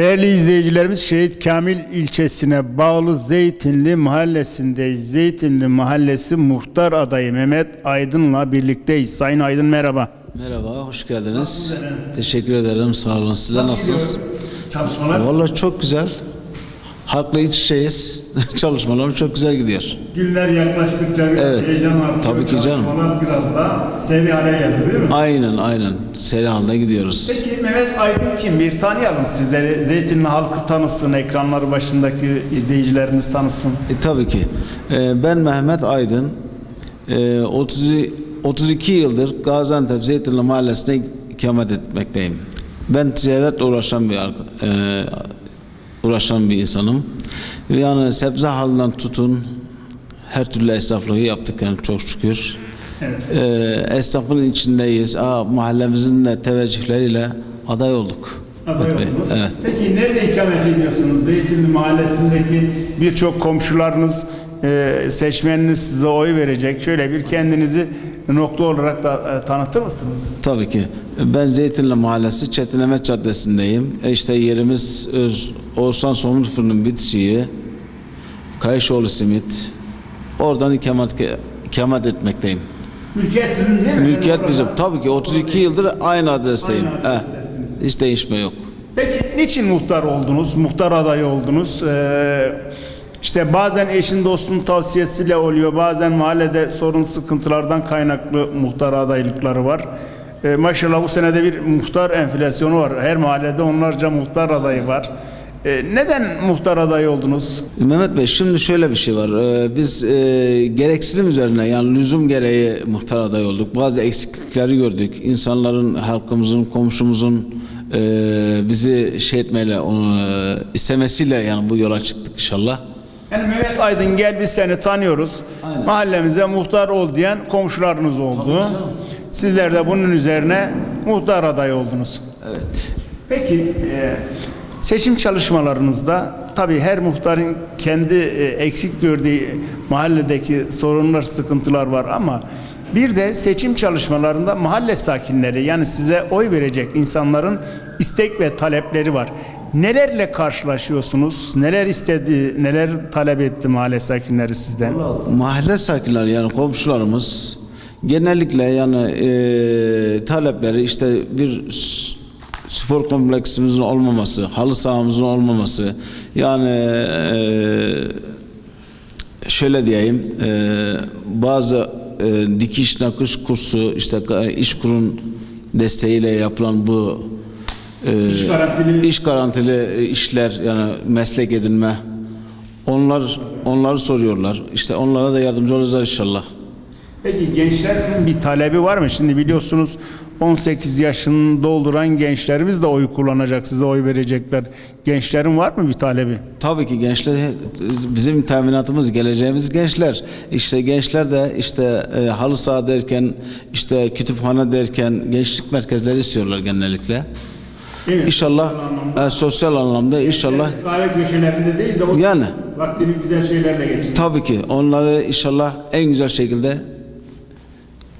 Değerli izleyicilerimiz Şehit Kamil ilçesine bağlı Zeytinli mahallesindeyiz. Zeytinli mahallesi muhtar adayı Mehmet Aydın'la birlikteyiz. Sayın Aydın merhaba. Merhaba, hoş geldiniz. Teşekkür ederim, sağ olun. Sizler nasılsınız? Çalışmalar Vallahi çok güzel. Halkla iç içeyiz. Çalışmalarım çok güzel gidiyor. günler yaklaştıkça biraz Evet, heyecan artıyor. tabii ki canım. Çalışmalar biraz daha seri hale geldi değil mi? Aynen, aynen. Seri halde gidiyoruz. Peki Mehmet Aydın kim? Bir tanıyalım sizleri. Zeytinli halkı tanısın, ekranları başındaki izleyicilerimiz tanısın. E, tabii ki. E, ben Mehmet Aydın. E, 30, 32 yıldır Gaziantep Zeytinli Mahallesi'ne ikamet etmekteyim. Ben ticaretle uğraşan bir arka- e, uğraşan bir insanım. Yani sebze halinden tutun her türlü esnaflığı yaptık yani çok şükür. Evet. E, esnafın içindeyiz. Aa, mahallemizin de teveccühleriyle aday olduk. Aday oldunuz. Evet. Peki nerede ikamet ediyorsunuz? Zeytinli mahallesindeki birçok komşularınız, e, seçmeniniz size oy verecek. Şöyle bir kendinizi nokta olarak da e, tanıtır mısınız? Tabii ki. Ben Zeytinli Mahallesi Çetinemet Caddesi'ndeyim. E işte yerimiz Öz, Oğuzhan Somun Fırının bitişiği. Kayışoğlu Simit. Oradan ikamet, ikamet etmekteyim. Mülkiyet sizin değil mi? Mülkiyet Yani bizim. Tabii ki 32 yıldır aynı adresteyim. Aynı adrestesiniz. hiç değişme yok. Peki niçin muhtar oldunuz? Muhtar adayı oldunuz. Ee, işte bazen eşin dostun tavsiyesiyle oluyor. Bazen mahallede sorun sıkıntılardan kaynaklı muhtar adaylıkları var. Ee, maşallah bu senede bir muhtar enflasyonu var. Her mahallede onlarca muhtar adayı var. Ee, neden muhtar adayı oldunuz? Mehmet Bey şimdi şöyle bir şey var. Ee, biz e, gereksinim üzerine yani lüzum gereği muhtar aday olduk. Bazı eksiklikleri gördük. İnsanların, halkımızın, komşumuzun e, bizi şey etmeyle, onu, e, istemesiyle yani bu yola çıktık inşallah. Yani Mehmet Aydın gel biz seni tanıyoruz. Aynen. Mahallemize muhtar ol diyen komşularınız oldu. Sizler de bunun üzerine muhtar adayı oldunuz. Evet. Peki e, seçim çalışmalarınızda tabii her muhtarın kendi e, eksik gördüğü mahalledeki sorunlar, sıkıntılar var ama bir de seçim çalışmalarında mahalle sakinleri yani size oy verecek insanların istek ve talepleri var. Nelerle karşılaşıyorsunuz? Neler istedi, neler talep etti mahalle sakinleri sizden? Mahalle sakinleri yani komşularımız genellikle yani e, talepleri işte bir spor kompleksimizin olmaması, halı sahamızın olmaması yani e, şöyle diyeyim e, bazı e, dikiş nakış kursu işte iş kurun desteğiyle yapılan bu e, İş garantili- iş garantili işler yani meslek edinme onlar onları soruyorlar. İşte onlara da yardımcı olacağız inşallah. Peki gençlerin bir talebi var mı? Şimdi biliyorsunuz 18 yaşını dolduran gençlerimiz de oy kullanacak, size oy verecekler. Gençlerin var mı bir talebi? Tabii ki gençler bizim teminatımız geleceğimiz gençler. İşte gençler de işte e, halı saha derken işte kütüphane derken gençlik merkezleri istiyorlar genellikle. Değil mi? İnşallah e, sosyal anlamda inşallah Kahve köşelerinde değil de o yani vaktini güzel şeylerle geçirin. tabii ki onları inşallah en güzel şekilde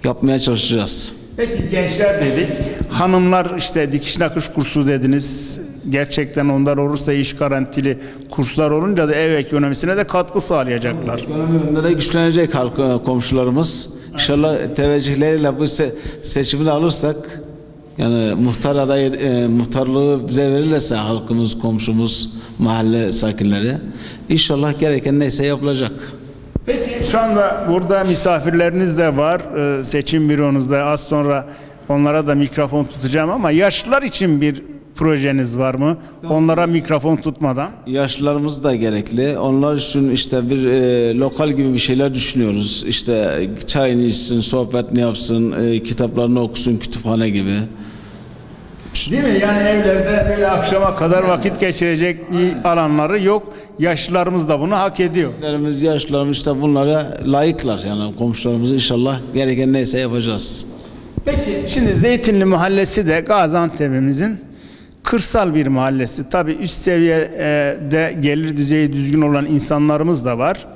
yapmaya çalışacağız. Peki gençler dedik. Hanımlar işte dikiş nakış kursu dediniz. Gerçekten onlar olursa iş garantili kurslar olunca da ev ekonomisine de katkı sağlayacaklar. Ekonomi yönünde de güçlenecek halk e, komşularımız. İnşallah teveccühleriyle bu se- seçimini alırsak yani muhtar adayı e, muhtarlığı bize verirlerse halkımız, komşumuz, mahalle sakinleri inşallah gereken neyse yapılacak. Peki şu anda burada misafirleriniz de var e, seçim büronuzda az sonra onlara da mikrofon tutacağım ama yaşlılar için bir projeniz var mı? Onlara mikrofon tutmadan. Yaşlılarımız da gerekli. Onlar için işte bir e, lokal gibi bir şeyler düşünüyoruz. İşte çayını içsin, sohbetini yapsın, e, kitaplarını okusun, kütüphane gibi. Değil mi? Yani evlerde böyle akşama kadar vakit geçirecek bir alanları yok. Yaşlılarımız da bunu hak ediyor. Gençlerimiz, yaşlılarımız işte bunlara layıklar. Yani komşularımız inşallah gereken neyse yapacağız. Peki şimdi Zeytinli Mahallesi de Gaziantep'imizin kırsal bir mahallesi. Tabii üst seviyede gelir düzeyi düzgün olan insanlarımız da var.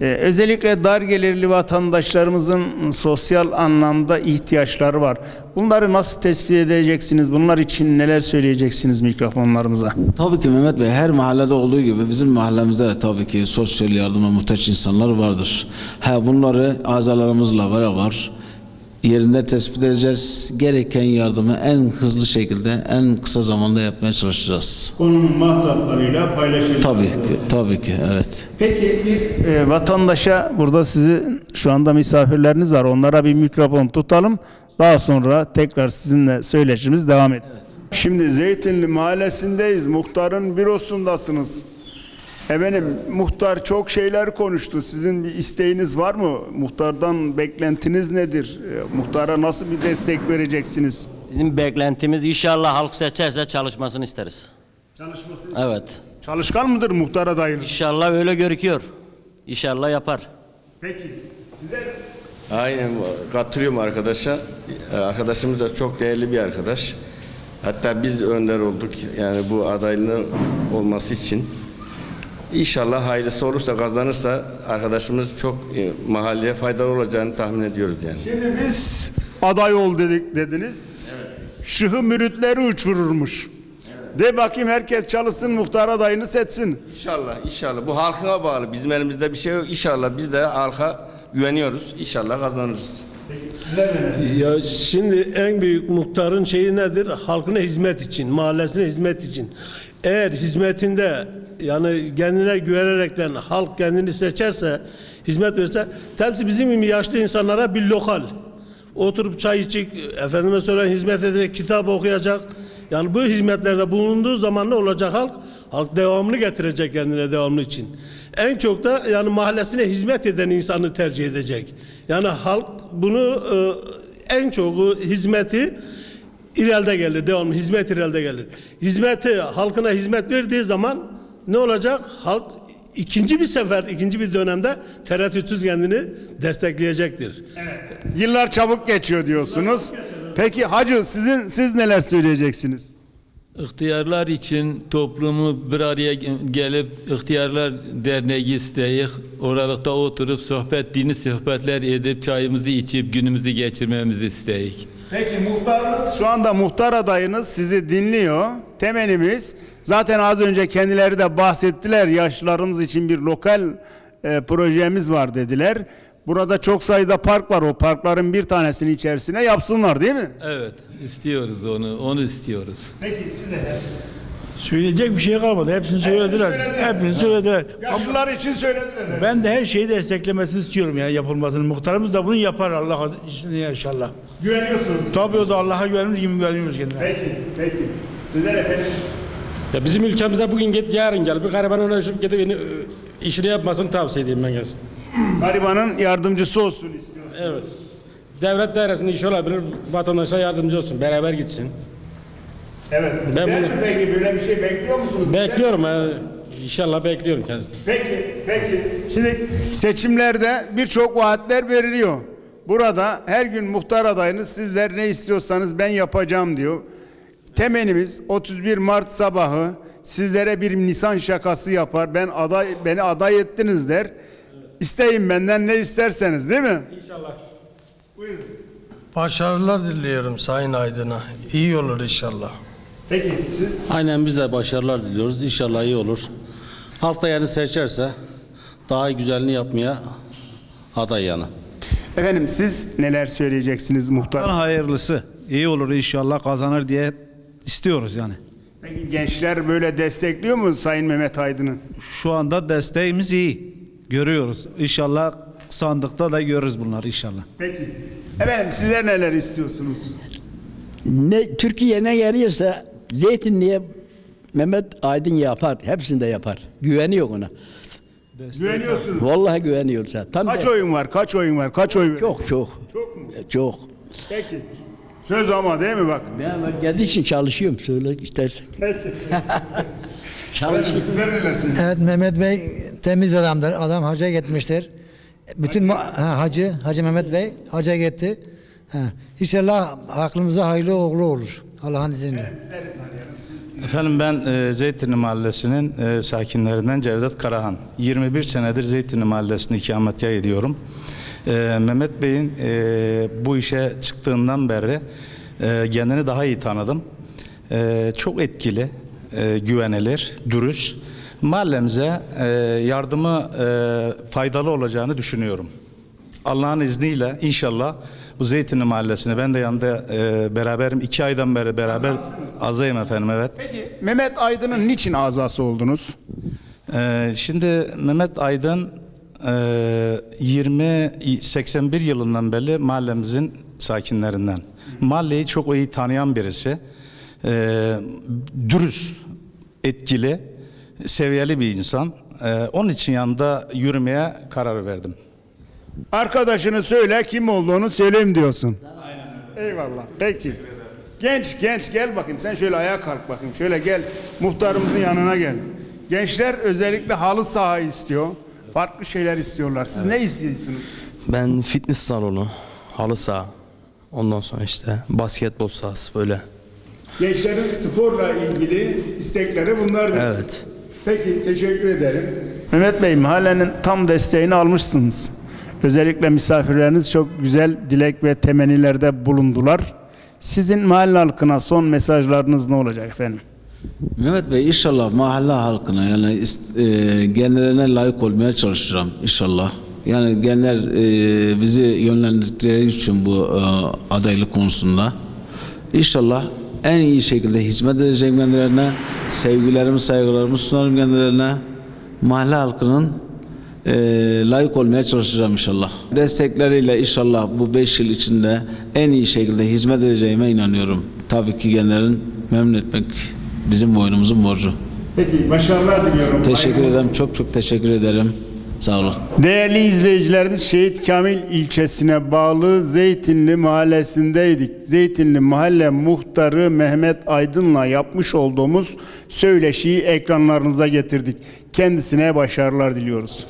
Ee, özellikle dar gelirli vatandaşlarımızın sosyal anlamda ihtiyaçları var. Bunları nasıl tespit edeceksiniz? Bunlar için neler söyleyeceksiniz mikrofonlarımıza? Tabii ki Mehmet Bey her mahallede olduğu gibi bizim mahallemizde de tabii ki sosyal yardıma muhtaç insanlar vardır. Ha bunları azalarımızla beraber yerinde tespit edeceğiz. Gereken yardımı en hızlı şekilde en kısa zamanda yapmaya çalışacağız. Konunun mahtaplarıyla paylaşacağız. Tabii ki, tabii ki evet. Peki bir e, vatandaşa burada sizi şu anda misafirleriniz var. Onlara bir mikrofon tutalım. Daha sonra tekrar sizinle söyleşimiz devam etsin. Şimdi Zeytinli mahallesindeyiz. Muhtarın bürosundasınız. Efendim muhtar çok şeyler konuştu. Sizin bir isteğiniz var mı? Muhtardan beklentiniz nedir? E, Muhtara nasıl bir destek vereceksiniz? Bizim beklentimiz inşallah halk seçerse çalışmasını isteriz. Çalışması. Evet. Çalışkan mıdır muhtar adayınız? İnşallah öyle görüküyor. İnşallah yapar. Peki. Sizler Aynen bu. katılıyorum arkadaşa. Ee, Arkadaşımız da çok değerli bir arkadaş. Hatta biz de önder olduk yani bu adaylığın olması için. İnşallah hayırlısı olursa kazanırsa arkadaşımız çok e, mahalleye faydalı olacağını tahmin ediyoruz yani. Şimdi biz aday ol dedik dediniz. Şıhı müritleri uçururmuş. De bakayım herkes çalışsın muhtar adayını seçsin. İnşallah inşallah bu halkına bağlı. Bizim elimizde bir şey yok. İnşallah biz de halka güveniyoruz. İnşallah kazanırız. Ya şimdi en büyük muhtarın şeyi nedir? Halkına hizmet için, mahallesine hizmet için. Eğer hizmetinde yani kendine güvenerekten halk kendini seçerse, hizmet verirse, tabii bizim gibi yaşlı insanlara bir lokal. Oturup çay içecek, efendime söyleyeyim hizmet edecek, kitap okuyacak. Yani bu hizmetlerde bulunduğu zaman ne olacak halk? Halk devamını getirecek kendine devamlı için. En çok da yani mahallesine hizmet eden insanı tercih edecek. Yani halk bunu e, en çok hizmeti irelde gelir, devamlı hizmet irelde gelir. Hizmeti halkına hizmet verdiği zaman ne olacak? Halk ikinci bir sefer, ikinci bir dönemde tereddütsüz kendini destekleyecektir. Yıllar çabuk geçiyor diyorsunuz. Peki hacı sizin siz neler söyleyeceksiniz? İhtiyarlar için toplumu bir araya gelip ihtiyarlar derneği isteyik. Oralıkta oturup sohbet, dini sohbetler edip çayımızı içip günümüzü geçirmemizi isteyik. Peki muhtarınız şu anda muhtar adayınız sizi dinliyor. Temelimiz zaten az önce kendileri de bahsettiler yaşlılarımız için bir lokal e, projemiz var dediler. Burada çok sayıda park var. O parkların bir tanesini içerisine yapsınlar değil mi? Evet, istiyoruz onu, onu istiyoruz. Peki size Söyleyecek bir şey kalmadı. Hepsini söylediler. söylediler. Hepsini söylediler. Yaşlılar için söylediler. Ben de her şeyi desteklemesini istiyorum ya yapılmasını. Muhtarımız da bunu yapar Allah için inşallah. Güveniyorsunuz. Tabii o da Allah'a güvenir gibi güveniyoruz kendine. Peki, peki. Sizler efendim. Ya bizim ülkemizde bugün git yarın gel. Bir gariban ona şu gidip e, işini yapmasını tavsiye edeyim ben gelsin. Garibanın yardımcısı olsun istiyorsunuz. Evet. Devlet dairesinde iş olabilir. Vatandaşa yardımcı olsun. Beraber gitsin. Evet. Ben Ben bunu- peki böyle bir şey bekliyor musunuz? Bekliyorum. ha. İnşallah bekliyorum kendisini. Peki, peki. Şimdi seçimlerde birçok vaatler veriliyor. Burada her gün muhtar adayınız sizler ne istiyorsanız ben yapacağım diyor. Temelimiz 31 Mart sabahı sizlere bir Nisan şakası yapar. Ben aday beni aday ettiniz der. İsteyin benden ne isterseniz değil mi? İnşallah. Buyurun. Başarılar diliyorum Sayın Aydın'a. İyi olur inşallah. Peki siz? Aynen biz de başarılar diliyoruz. İnşallah iyi olur. Halk da yani seçerse daha güzelini yapmaya aday yani. Efendim siz neler söyleyeceksiniz muhtar? hayırlısı. iyi olur inşallah kazanır diye istiyoruz yani. Peki gençler böyle destekliyor mu Sayın Mehmet Aydın'ı? Şu anda desteğimiz iyi. Görüyoruz. İnşallah sandıkta da görürüz bunları inşallah. Peki. Efendim sizler neler istiyorsunuz? Ne Türkiye ne geliyorsa Zeytinli'ye Mehmet Aydın yapar. Hepsinde yapar. Güveniyor ona. Güveniyorsunuz. Vallahi güveniyoruz. ha. Tam Kaç da- oyun var? Kaç oyun var? Kaç oy? Çok çok. Çok mu? Çok. Peki. Söz ama değil mi bak? Ben ben geldiği için çalışıyorum. Söyle istersen. Peki. Çalışıyorum. Sizler nelersiniz? Evet Mehmet Bey temiz adamdır. Adam hacca gitmiştir. Bütün ma- ha, hacı, Hacı Mehmet Bey hacca gitti. Ha. İnşallah aklımıza hayırlı oğlu olur. Allah'ın izniyle. Efendim ben e, Zeytinli Mahallesi'nin e, sakinlerinden Cevdet Karahan. 21 senedir Zeytinli Mahallesi'nde ikametgah ediyorum. E, Mehmet Bey'in e, bu işe çıktığından beri e, kendini daha iyi tanıdım. E, çok etkili, e, güvenilir, dürüst. Mahallemize e, yardımı e, faydalı olacağını düşünüyorum. Allah'ın izniyle inşallah bu Zeytinli Mahallesi'ne ben de yanında e, beraberim. iki aydan beri beraber azayım efendim evet. Peki Mehmet Aydın'ın niçin azası oldunuz? E, şimdi Mehmet Aydın 20 81 yılından beri mahallemizin sakinlerinden. Mahalleyi çok iyi tanıyan birisi. E, dürüst, etkili, seviyeli bir insan. E, onun için yanında yürümeye karar verdim. Arkadaşını söyle kim olduğunu söyleyeyim diyorsun. Eyvallah. Peki. Genç genç gel bakayım sen şöyle ayağa kalk bakayım. Şöyle gel muhtarımızın yanına gel. Gençler özellikle halı saha istiyor. Farklı şeyler istiyorlar. Siz ne istiyorsunuz? Ben fitness salonu, halı saha, ondan sonra işte basketbol sahası böyle. Gençlerin sporla ilgili istekleri bunlardır. Evet. Peki teşekkür ederim. Mehmet Bey mahallenin tam desteğini almışsınız. Özellikle misafirleriniz çok güzel dilek ve temennilerde bulundular. Sizin mahalle halkına son mesajlarınız ne olacak efendim? Mehmet Bey inşallah mahalle halkına yani e, kendilerine layık olmaya çalışacağım inşallah. Yani genler e, bizi yönlendirdikleri için bu e, adaylık konusunda inşallah en iyi şekilde hizmet edeceğim kendilerine. Sevgilerimi, saygılarımı sunarım kendilerine. Mahalle halkının e, layık olmaya çalışacağım inşallah. Destekleriyle inşallah bu 5 yıl içinde en iyi şekilde hizmet edeceğime inanıyorum. Tabii ki genlerin memnun etmek bizim boynumuzun borcu. Peki başarılar diliyorum. Teşekkür ederim. Çok çok teşekkür ederim. Sağ olun. Değerli izleyicilerimiz Şehit Kamil ilçesine bağlı Zeytinli mahallesindeydik. Zeytinli mahalle muhtarı Mehmet Aydın'la yapmış olduğumuz söyleşiyi ekranlarınıza getirdik. Kendisine başarılar diliyoruz.